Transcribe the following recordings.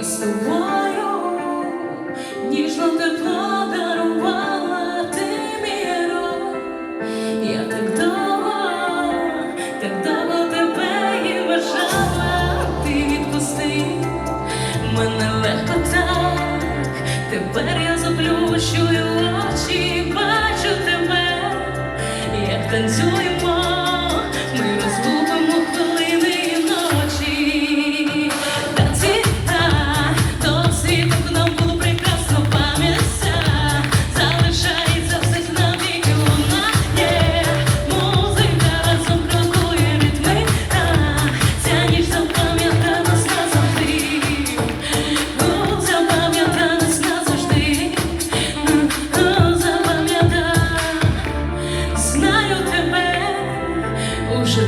із тобою, ніжно тепло дарувала ти. Я так довго, так довго тебе і бажала, ти відпусти мене легко так, тепер я заплющую очі, бачу тебе, як танцюю.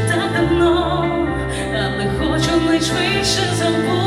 так давно, але хочу найшвидше забути.